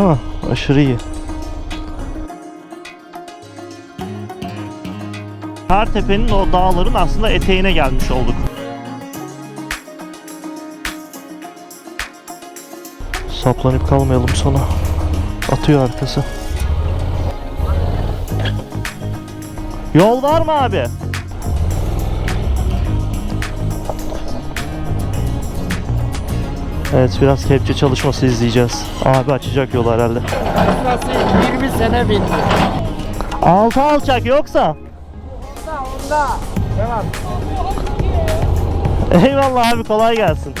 Ha, aşırı iyi. Kartepe'nin o dağların aslında eteğine gelmiş olduk. Saplanıp kalmayalım sonra. Atıyor arkası. Yol var mı abi? Evet biraz kepçe çalışması izleyeceğiz. Abi açacak yolu herhalde. Nasıl 20 sene bindi. Altı alçak yoksa. Onda onda. Devam. Eyvallah abi kolay gelsin.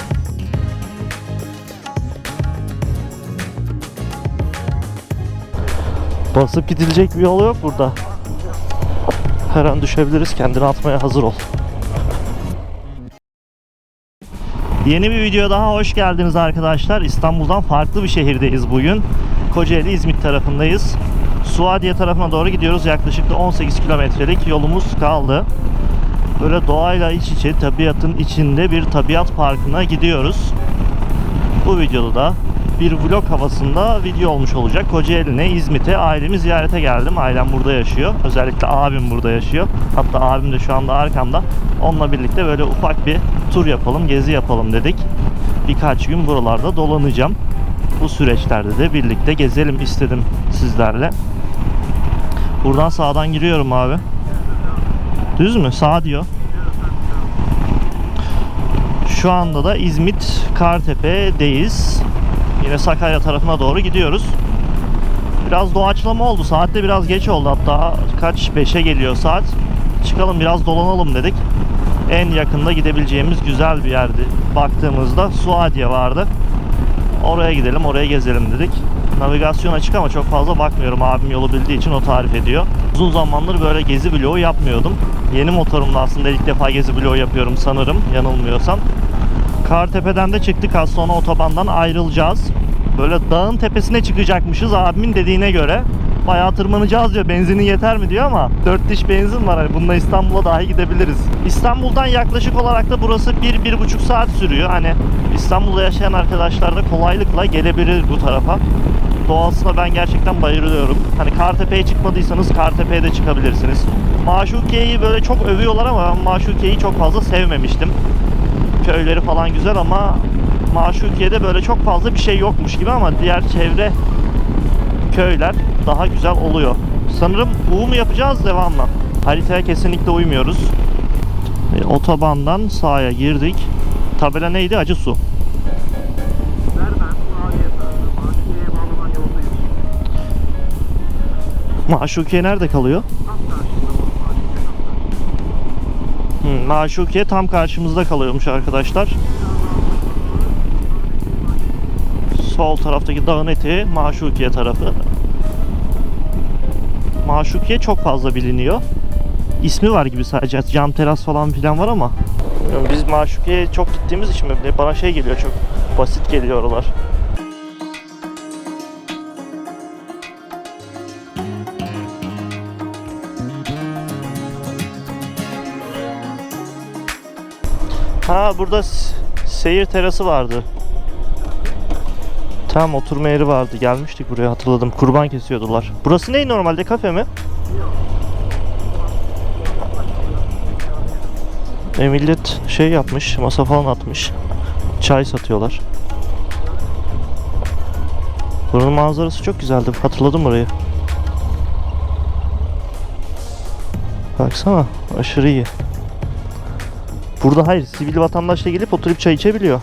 Basıp gidilecek bir yol yok burada. Her an düşebiliriz. Kendini atmaya hazır ol. Yeni bir video daha hoş geldiniz arkadaşlar. İstanbul'dan farklı bir şehirdeyiz bugün. Kocaeli İzmit tarafındayız. Suadiye tarafına doğru gidiyoruz. Yaklaşık da 18 kilometrelik yolumuz kaldı. Böyle doğayla iç içe tabiatın içinde bir tabiat parkına gidiyoruz. Bu videoda da bir vlog havasında video olmuş olacak. Kocaeli'ne, İzmit'e ailemi ziyarete geldim. Ailem burada yaşıyor. Özellikle abim burada yaşıyor. Hatta abim de şu anda arkamda. Onunla birlikte böyle ufak bir tur yapalım, gezi yapalım dedik. Birkaç gün buralarda dolanacağım. Bu süreçlerde de birlikte gezelim istedim sizlerle. Buradan sağdan giriyorum abi. Düz mü? Sağ diyor. Şu anda da İzmit Kartepe'deyiz. Yine Sakarya tarafına doğru gidiyoruz. Biraz doğaçlama oldu. Saatte biraz geç oldu hatta. Kaç? 5'e geliyor saat. Çıkalım biraz dolanalım dedik. En yakında gidebileceğimiz güzel bir yerdi. Baktığımızda Suadiye vardı. Oraya gidelim, oraya gezelim dedik. Navigasyon açık ama çok fazla bakmıyorum. Abim yolu bildiği için o tarif ediyor. Uzun zamandır böyle gezi vlogu yapmıyordum. Yeni motorumla aslında ilk defa gezi vlogu yapıyorum sanırım. Yanılmıyorsam. Kartepe'den de çıktık az sonra otobandan ayrılacağız. Böyle dağın tepesine çıkacakmışız abimin dediğine göre. Bayağı tırmanacağız diyor. Benzinin yeter mi diyor ama 4 diş benzin var. Hani bununla İstanbul'a dahi gidebiliriz. İstanbul'dan yaklaşık olarak da burası 1-1,5 saat sürüyor. Hani İstanbul'da yaşayan arkadaşlar da kolaylıkla gelebilir bu tarafa. Doğasına ben gerçekten bayılıyorum. Hani Kartepe'ye çıkmadıysanız Kartepe'ye de çıkabilirsiniz. Maşukiye'yi böyle çok övüyorlar ama ben Maşukiye'yi çok fazla sevmemiştim. Köyleri falan güzel ama Maşukiye'de böyle çok fazla bir şey yokmuş gibi ama diğer çevre köyler daha güzel oluyor. Sanırım U mu yapacağız devamlı? Haritaya kesinlikle uymuyoruz. E, otobandan sağa girdik. Tabela neydi? Acı su. Maşukiye nerede kalıyor? Hmm, Maşukiye tam karşımızda kalıyormuş arkadaşlar. Sol taraftaki dağın eteği Maşukiye tarafı. Maşukiye çok fazla biliniyor. İsmi var gibi sadece cam teras falan filan var ama biz Maşukiye'ye çok gittiğimiz için mi bana şey geliyor çok basit geliyor oralar. Ha burada seyir terası vardı. Tam oturma yeri vardı. Gelmiştik buraya hatırladım. Kurban kesiyordular. Burası ne normalde kafe mi? E millet şey yapmış, masa falan atmış. Çay satıyorlar. Buranın manzarası çok güzeldi. Hatırladım burayı. Baksana aşırı iyi. Burada hayır sivil vatandaş da gelip oturup çay içebiliyor.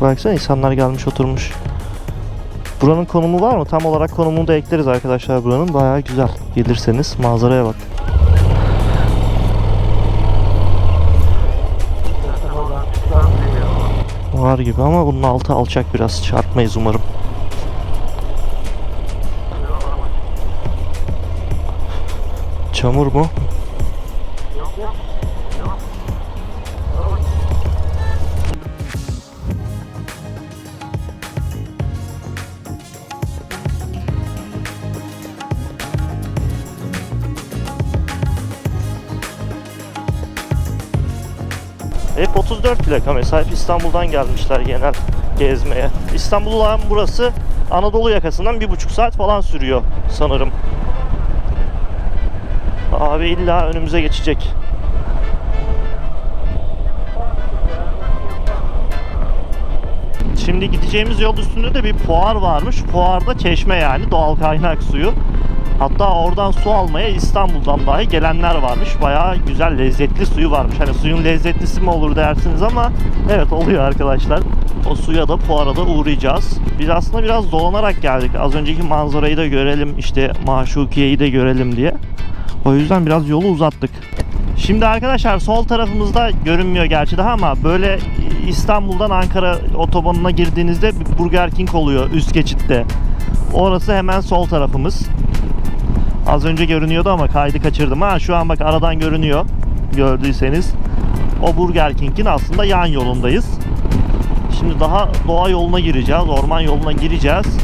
Baksana insanlar gelmiş oturmuş. Buranın konumu var mı? Tam olarak konumunu da ekleriz arkadaşlar buranın. Bayağı güzel. Gelirseniz manzaraya bak. Var gibi ama bunun altı alçak biraz. Çarpmayız umarım. Çamur mu? Hep 34 plaka mesela hep İstanbul'dan gelmişler genel gezmeye. İstanbul'un burası Anadolu yakasından bir buçuk saat falan sürüyor sanırım. Abi illa önümüze geçecek. Şimdi gideceğimiz yol üstünde de bir fuar varmış. Fuarda çeşme yani doğal kaynak suyu. Hatta oradan su almaya İstanbul'dan dahi gelenler varmış. Bayağı güzel lezzetli suyu varmış. Hani suyun lezzetlisi mi olur dersiniz ama evet oluyor arkadaşlar. O suya da fuara da uğrayacağız. Biz aslında biraz dolanarak geldik. Az önceki manzarayı da görelim işte Maşukiye'yi de görelim diye. O yüzden biraz yolu uzattık. Şimdi arkadaşlar sol tarafımızda görünmüyor gerçi daha ama böyle İstanbul'dan Ankara otobanına girdiğinizde bir Burger King oluyor üst geçitte. Orası hemen sol tarafımız. Az önce görünüyordu ama kaydı kaçırdım. Ha şu an bak aradan görünüyor. Gördüyseniz. O Burger King'in aslında yan yolundayız. Şimdi daha doğa yoluna gireceğiz. Orman yoluna gireceğiz.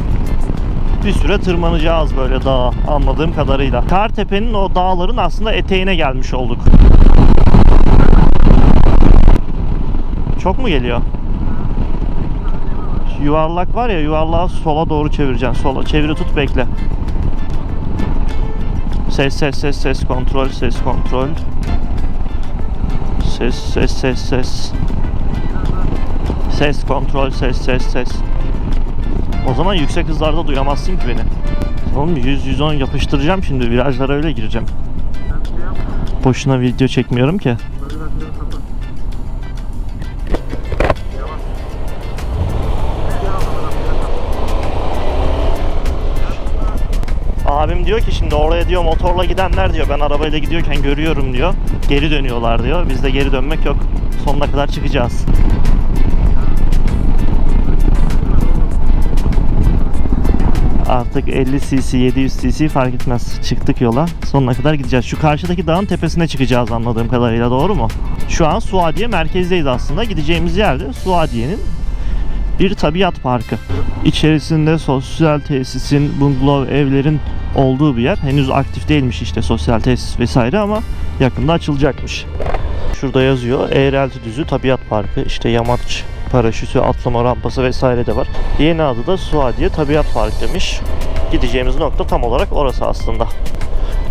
Bir süre tırmanacağız böyle dağa anladığım kadarıyla. Kartepe'nin o dağların aslında eteğine gelmiş olduk. Çok mu geliyor? Yuvarlak var ya yuvarlağı sola doğru çevireceksin. Sola çeviri tut bekle. Ses ses ses ses kontrol ses kontrol. Ses ses ses ses. Ses kontrol ses ses ses. O zaman yüksek hızlarda duyamazsın ki beni. Oğlum 100-110 yapıştıracağım şimdi virajlara öyle gireceğim. Boşuna video çekmiyorum ki. Şimdi oraya diyor motorla gidenler diyor ben arabayla gidiyorken görüyorum diyor. Geri dönüyorlar diyor. Bizde geri dönmek yok. Sonuna kadar çıkacağız. Artık 50 cc 700 cc fark etmez. Çıktık yola. Sonuna kadar gideceğiz. Şu karşıdaki dağın tepesine çıkacağız anladığım kadarıyla doğru mu? Şu an Suadiye merkezdeyiz aslında. Gideceğimiz yerde Suadiye'nin bir tabiat parkı. İçerisinde sosyal tesisin, bungalov evlerin olduğu bir yer. Henüz aktif değilmiş işte sosyal tesis vesaire ama yakında açılacakmış. Şurada yazıyor Eğrelti Düzü Tabiat Parkı. İşte yamaç paraşütü, atlama rampası vesaire de var. Yeni adı da Suadiye Tabiat Park demiş. Gideceğimiz nokta tam olarak orası aslında.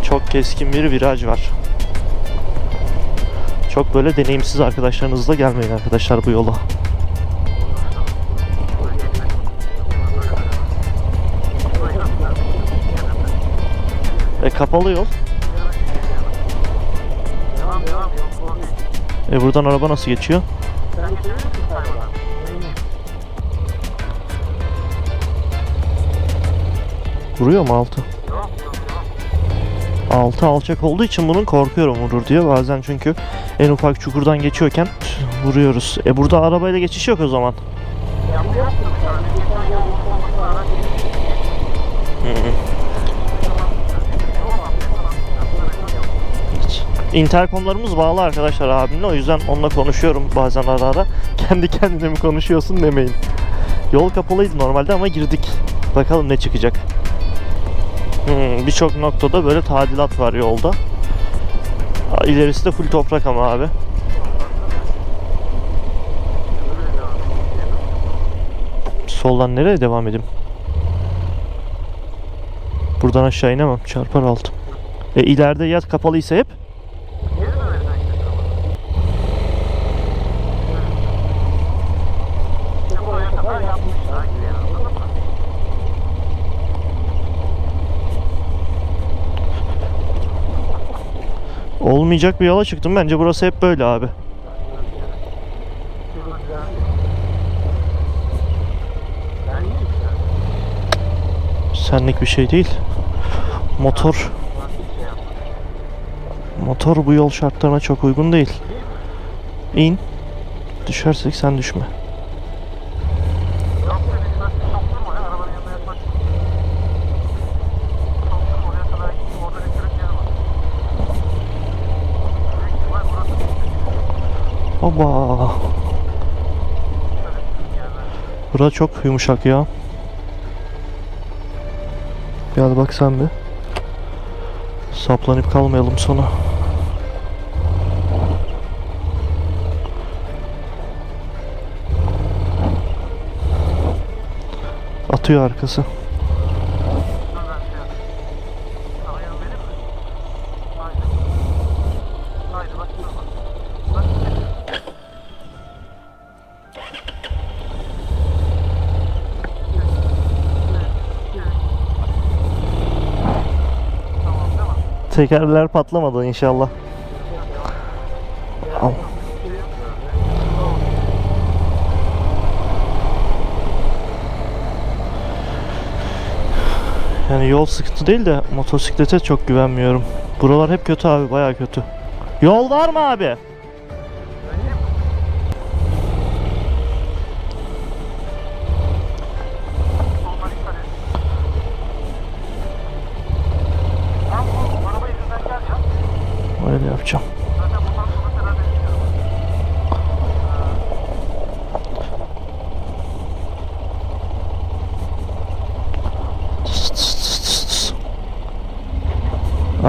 Çok keskin bir viraj var. Çok böyle deneyimsiz arkadaşlarınızla gelmeyin arkadaşlar bu yola. Kapalı yol. E buradan araba nasıl geçiyor? Vuruyor mu altı? Altı alçak olduğu için bunun korkuyorum vurur diye bazen çünkü en ufak çukurdan geçiyorken vuruyoruz. E burada arabayla geçiş yok o zaman. Hı hı. Interkomlarımız bağlı arkadaşlar abimle o yüzden onunla konuşuyorum bazen ara ara. Kendi kendine mi konuşuyorsun demeyin. Yol kapalıydı normalde ama girdik. Bakalım ne çıkacak. Hmm, Birçok noktada böyle tadilat var yolda. İlerisi de full toprak ama abi. Soldan nereye devam edeyim? Buradan aşağı inemem. Çarpar altım. E ileride yat kapalıysa hep olmayacak bir yola çıktım. Bence burası hep böyle abi. Senlik bir şey değil. Motor Motor bu yol şartlarına çok uygun değil. İn. Düşersek sen düşme. Oba. Bura çok yumuşak ya. Gel bak sen bir. Saplanıp kalmayalım sonra. At Tutuyor arkası. Tekerler patlamadı inşallah. Al. Yani yol sıkıntı değil de motosiklete çok güvenmiyorum. Buralar hep kötü abi baya kötü. Yol var mı abi?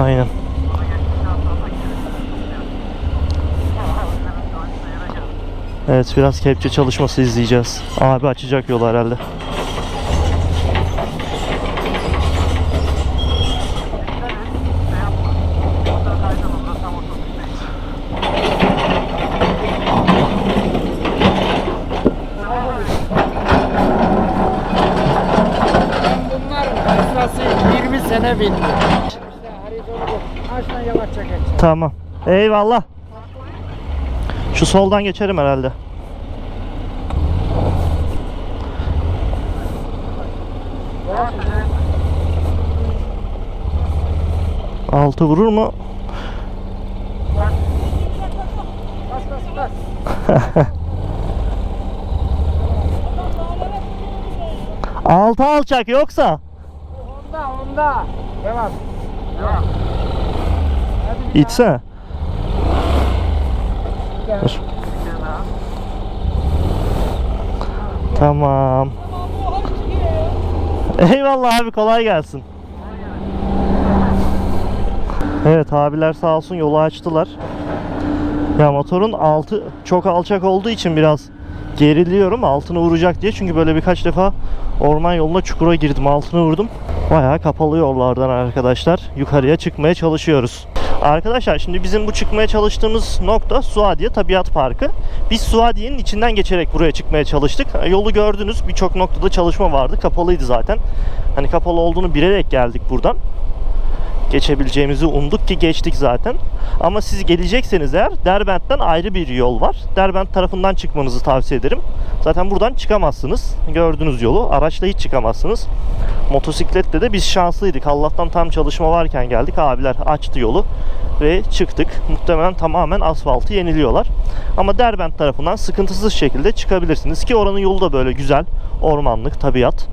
Aynen. Evet biraz kepçe çalışması izleyeceğiz. Abi açacak yolu herhalde. Bunlar hastası 20 sene bindim. Tamam. Eyvallah. Şu soldan geçerim herhalde. Altı vurur mu? Altı alçak yoksa. Onda onda. Devam. İçsene. Dur. Tamam. Eyvallah abi kolay gelsin. Evet abiler sağ olsun yolu açtılar. Ya motorun altı çok alçak olduğu için biraz geriliyorum altını vuracak diye. Çünkü böyle birkaç defa orman yoluna çukura girdim altını vurdum. Bayağı kapalı yollardan arkadaşlar yukarıya çıkmaya çalışıyoruz. Arkadaşlar şimdi bizim bu çıkmaya çalıştığımız nokta Suadiye Tabiat Parkı. Biz Suadiye'nin içinden geçerek buraya çıkmaya çalıştık. E, Yolu gördünüz birçok noktada çalışma vardı. Kapalıydı zaten. Hani kapalı olduğunu bilerek geldik buradan geçebileceğimizi umduk ki geçtik zaten. Ama siz gelecekseniz eğer Derbent'ten ayrı bir yol var. Derbent tarafından çıkmanızı tavsiye ederim. Zaten buradan çıkamazsınız. Gördüğünüz yolu. Araçla hiç çıkamazsınız. Motosiklette de biz şanslıydık. Allah'tan tam çalışma varken geldik. Abiler açtı yolu ve çıktık. Muhtemelen tamamen asfaltı yeniliyorlar. Ama Derbent tarafından sıkıntısız şekilde çıkabilirsiniz ki oranın yolu da böyle güzel. Ormanlık, tabiat.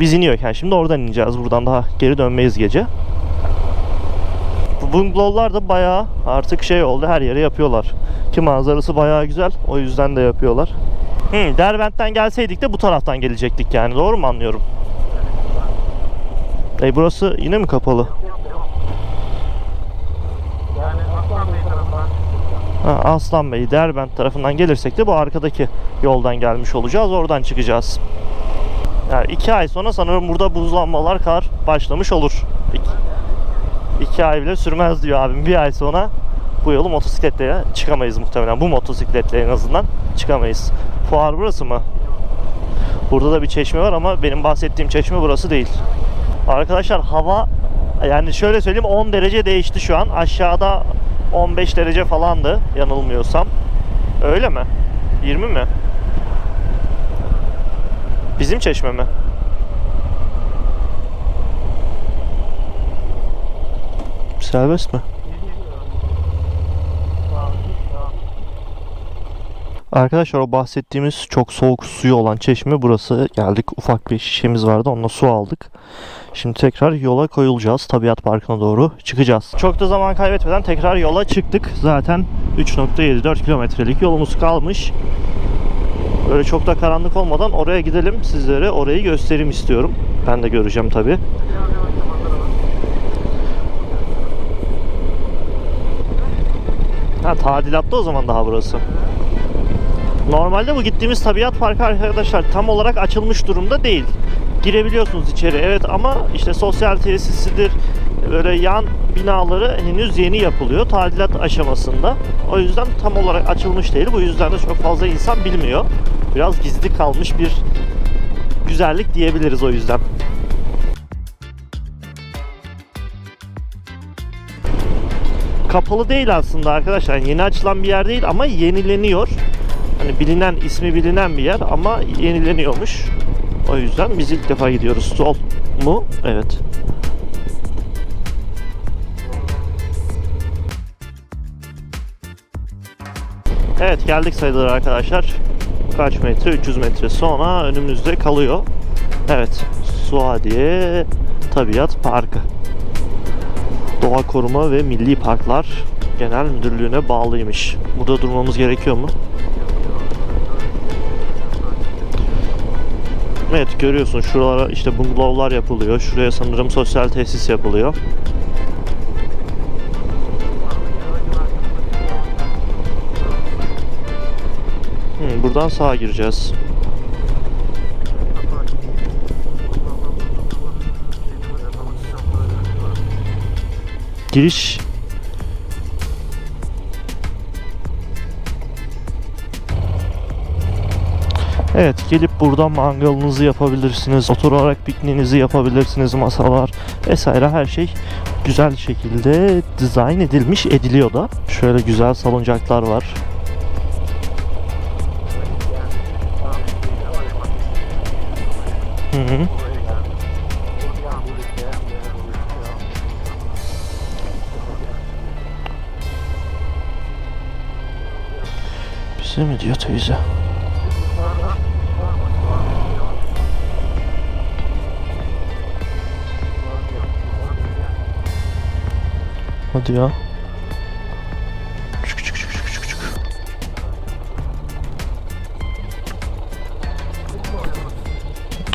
Biz iniyorken şimdi oradan ineceğiz. Buradan daha geri dönmeyiz gece. Bu da bayağı artık şey oldu. Her yere yapıyorlar. Ki manzarası bayağı güzel. O yüzden de yapıyorlar. Hmm, Derbent'ten gelseydik de bu taraftan gelecektik yani. Doğru mu anlıyorum? E burası yine mi kapalı? Ha, Aslan Bey, Derbent tarafından gelirsek de bu arkadaki yoldan gelmiş olacağız. Oradan çıkacağız. Yani iki ay sonra sanırım burada buzlanmalar, kar başlamış olur. İki, iki ay bile sürmez diyor abim. Bir ay sonra bu yolu motosikletle çıkamayız muhtemelen. Bu motosikletle en azından çıkamayız. Fuar burası mı? Burada da bir çeşme var ama benim bahsettiğim çeşme burası değil. Arkadaşlar hava yani şöyle söyleyeyim 10 derece değişti şu an. Aşağıda 15 derece falandı yanılmıyorsam. Öyle mi? 20 mi? Bizim çeşme mi? Serbest mi? Arkadaşlar o bahsettiğimiz çok soğuk suyu olan çeşme burası. Geldik ufak bir şişemiz vardı onunla su aldık. Şimdi tekrar yola koyulacağız. Tabiat Parkı'na doğru çıkacağız. Çok da zaman kaybetmeden tekrar yola çıktık. Zaten 3.74 kilometrelik yolumuz kalmış. Böyle çok da karanlık olmadan oraya gidelim. Sizlere orayı göstereyim istiyorum. Ben de göreceğim tabi. Ha tadilatta o zaman daha burası. Normalde bu gittiğimiz tabiat parkı arkadaşlar tam olarak açılmış durumda değil. girebiliyorsunuz içeri evet ama işte sosyal tesisidir böyle yan binaları henüz yeni yapılıyor tadilat aşamasında. O yüzden tam olarak açılmış değil. Bu yüzden de çok fazla insan bilmiyor. Biraz gizli kalmış bir güzellik diyebiliriz o yüzden. Kapalı değil aslında arkadaşlar. Yani yeni açılan bir yer değil ama yenileniyor. Hani bilinen, ismi bilinen bir yer ama yenileniyormuş. O yüzden biz ilk defa gidiyoruz. Sol mu? Evet. Evet geldik sayılır arkadaşlar. Kaç metre? 300 metre sonra önümüzde kalıyor. Evet. Suadiye Tabiat Parkı. Doğa Koruma ve Milli Parklar Genel Müdürlüğü'ne bağlıymış. Burada durmamız gerekiyor mu? Evet görüyorsun şuralara işte bungalovlar yapılıyor. Şuraya sanırım sosyal tesis yapılıyor. Hmm, buradan sağa gireceğiz. Giriş Evet gelip burada mangalınızı yapabilirsiniz. Oturarak pikniğinizi yapabilirsiniz. Masalar vesaire her şey güzel şekilde dizayn edilmiş ediliyor da. Şöyle güzel salıncaklar var. Hı hı. Bize mi diyor teyze? Hadi ya. Çık çık çık çık çık çık.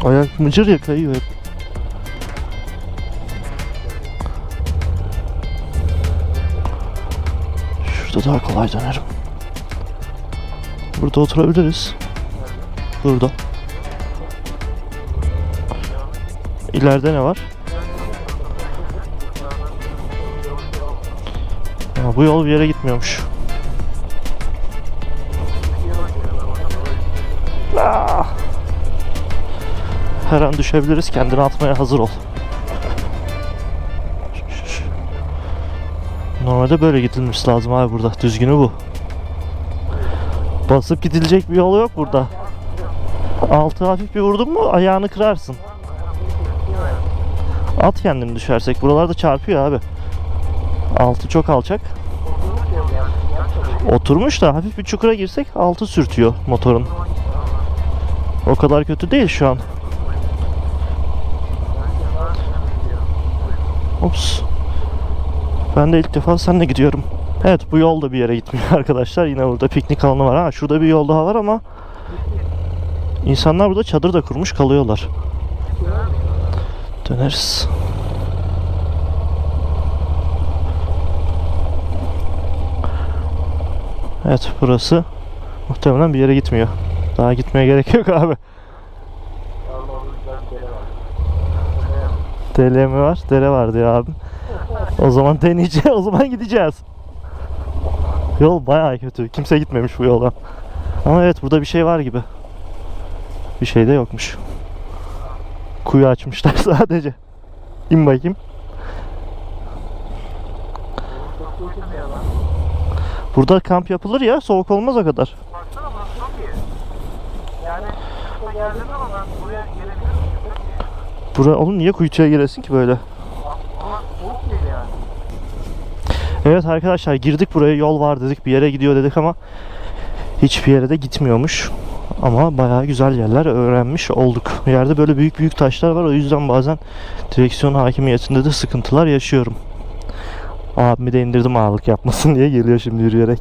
Ayak mıcır ya kayıyor hep. Şurada daha kolay dönerim. Burada oturabiliriz. Burada. İleride ne var? Bu yol bir yere gitmiyormuş. Ah! Her an düşebiliriz. Kendini atmaya hazır ol. Normalde böyle gidilmesi lazım abi burada. Düzgünü bu. Basıp gidilecek bir yol yok burada. Altı hafif bir vurdun mu ayağını kırarsın. At kendini düşersek. Buralarda çarpıyor abi. Altı çok alçak. Oturmuş da hafif bir çukura girsek altı sürtüyor motorun. O kadar kötü değil şu an. Ops. Ben de ilk defa seninle gidiyorum. Evet bu yol da bir yere gitmiyor arkadaşlar. Yine burada piknik alanı var. Ha şurada bir yol daha var ama insanlar burada çadır da kurmuş kalıyorlar. Döneriz. Evet burası muhtemelen bir yere gitmiyor. Daha gitmeye gerek yok abi. Dere mi var? Dere var diyor abi. O zaman deneyeceğiz. O zaman gideceğiz. Yol bayağı kötü. Kimse gitmemiş bu yola. Ama evet burada bir şey var gibi. Bir şey de yokmuş. Kuyu açmışlar sadece. İn bakayım. Burada kamp yapılır ya. Soğuk olmaz o kadar. Baksana bak çok iyi. Yani yerden ama ben buraya gelebilir miyim? Bura oğlum niye kuytuya giresin ki böyle? Ama soğuk değil yani. Evet arkadaşlar girdik buraya yol var dedik bir yere gidiyor dedik ama hiçbir yere de gitmiyormuş. Ama bayağı güzel yerler öğrenmiş olduk. Yerde böyle büyük büyük taşlar var o yüzden bazen direksiyon hakimiyetinde de sıkıntılar yaşıyorum. Abimi de indirdim ağırlık yapmasın diye geliyor şimdi yürüyerek.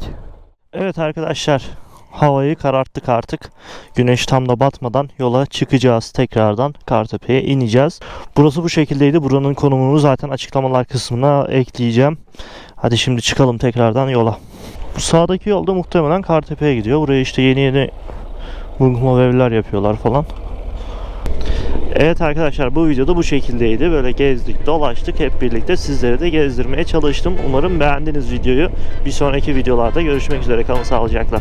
Evet arkadaşlar havayı kararttık artık. Güneş tam da batmadan yola çıkacağız tekrardan Kartepe'ye ineceğiz. Burası bu şekildeydi. Buranın konumunu zaten açıklamalar kısmına ekleyeceğim. Hadi şimdi çıkalım tekrardan yola. Bu sağdaki yolda muhtemelen Kartepe'ye gidiyor. Buraya işte yeni yeni bungalov evler yapıyorlar falan. Evet arkadaşlar bu videoda bu şekildeydi. Böyle gezdik, dolaştık hep birlikte sizlere de gezdirmeye çalıştım. Umarım beğendiniz videoyu. Bir sonraki videolarda görüşmek üzere. Kalın sağlıcakla.